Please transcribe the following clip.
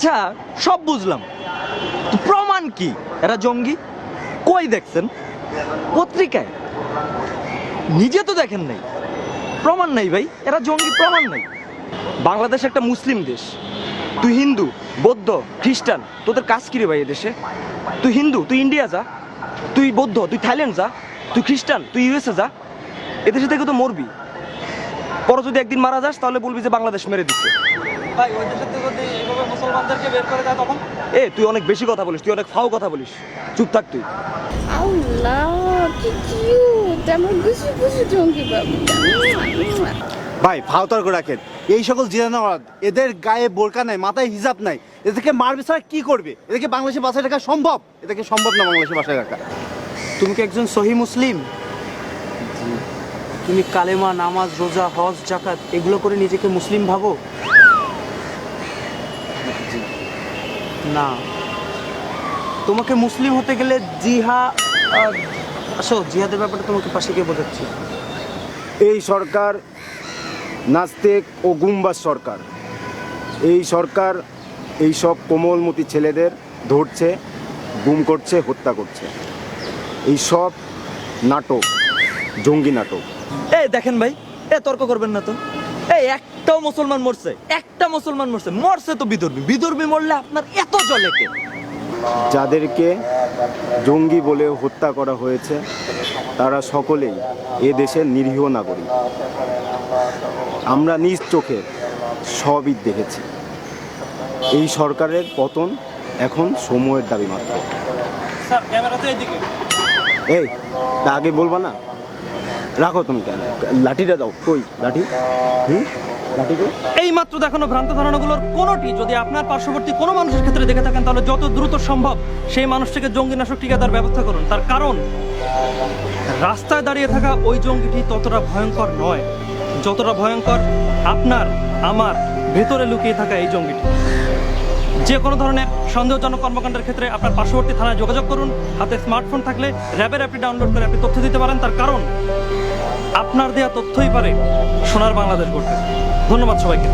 আচ্ছা সব বুঝলাম। প্রমাণ কি? এরা জঙ্গি? কই দেখছেন? পত্রিকায়? নিজে তো দেখেন নাই। প্রমাণ নাই ভাই, এরা জঙ্গি, প্রমাণ নাই। বাংলাদেশ একটা মুসলিম দেশ। তুই হিন্দু, বৌদ্ধ, খ্রিস্টান, তোদের কাজ কি রে ভাই এদেশে? তুই হিন্দু, তুই ইন্ডিয়া যা। তুই বৌদ্ধ, তুই থাইল্যান্ড যা। তুই খ্রিস্টান, তুই ইউএসএ যা। এদেশে থেকে তো মরবি। পরে যদি একদিন মারা যাস তাহলে বলবি যে বাংলাদেশ মেরে দিচ্ছে। ভাই ওই দেশের যদি এইভাবে মুসলমানদেরকে বের করে দেয় তখন? এ তুই অনেক বেশি কথা বলিস তুই অনেক ফাও কথা বলিস। চুপ থাক তুই। আল্লাহ কি কিউট আমার গুছু গুছু জঙ্গি বাবু। ভাই ফাও তর্ক রাখেন। এই সকল জিরানাওয়াত এদের গায়ে বোরকা নাই মাথায় হিজাব নাই। এদেরকে মারবে ছাড়া কি করবে? এদেরকে বাংলাদেশে বাসায় রাখা সম্ভব? এদেরকে সম্ভব না বাংলাদেশে বাসায় রাখা। তুমি কি একজন সহি মুসলিম? তুমি কালেমা, নামাজ, রোজা, হজ জাকাত এগুলো করে নিজেকে মুসলিম ভাবো? না। তোমাকে মুসলিম হতে গেলে জিহা আসো, জিহাদের ব্যাপারে তোমাকে পাশে গিয়ে বোঝাচ্ছি। এই সরকার নাস্তিক ও গুম্বাস সরকার। এই সরকার এই সব কোমলমতি ছেলেদের ধরছে, গুম করছে, হত্যা করছে। এই সব নাটক, জঙ্গি নাটক। এই দেখেন ভাই এ তর্ক করবেন না তো। এই একটাও মুসলমান মরছে একটা মুসলমান মরছে। মরছে তো বিদর্মী। বিদর্মী মরলে আপনার এত জলে কে? যাদেরকে জঙ্গি বলে হত্যা করা হয়েছে তারা সকলেই এ দেশের নিরীহ নাগরিক। আমরা নিজ চোখে সবই দেখেছি। এই সরকারের পতন এখন সময়ের দাবি মাত্র। স্যার ক্যামেরাতে এদিকে। এই তা আগে বলবা না? রাখো তুমি কেন? লাঠিটা দাও। কই? লাঠি? হুম? এই মাত্র দেখানো ভ্রান্ত ধারণাগুলোর কোনোটি যদি আপনার পার্শ্ববর্তী কোনো মানুষের ক্ষেত্রে দেখে থাকেন, তাহলে যত দ্রুত সম্ভব সেই মানুষটিকে জঙ্গিনাশক টিকা দেওয়ার ব্যবস্থা করুন। তার কারণ, রাস্তায় দাঁড়িয়ে থাকা ওই জঙ্গিটি ততটা ভয়ঙ্কর নয়। যতটা ভয়ঙ্কর আপনার, আমার ভেতরে লুকিয়ে থাকা এই জঙ্গিটি। যে কোনো ধরনের সন্দেহজনক কর্মকাণ্ডের ক্ষেত্রে আপনার পার্শ্ববর্তী থানায় যোগাযোগ করুন। হাতে স্মার্টফোন থাকলে র্যাবের অ্যাপটি ডাউনলোড করে আপনি তথ্য দিতে পারেন। তার কারণ, আপনার দেওয়া তথ্যই পারে সোনার বাংলাদেশ করতে ধন্যবাদ সবাইকে।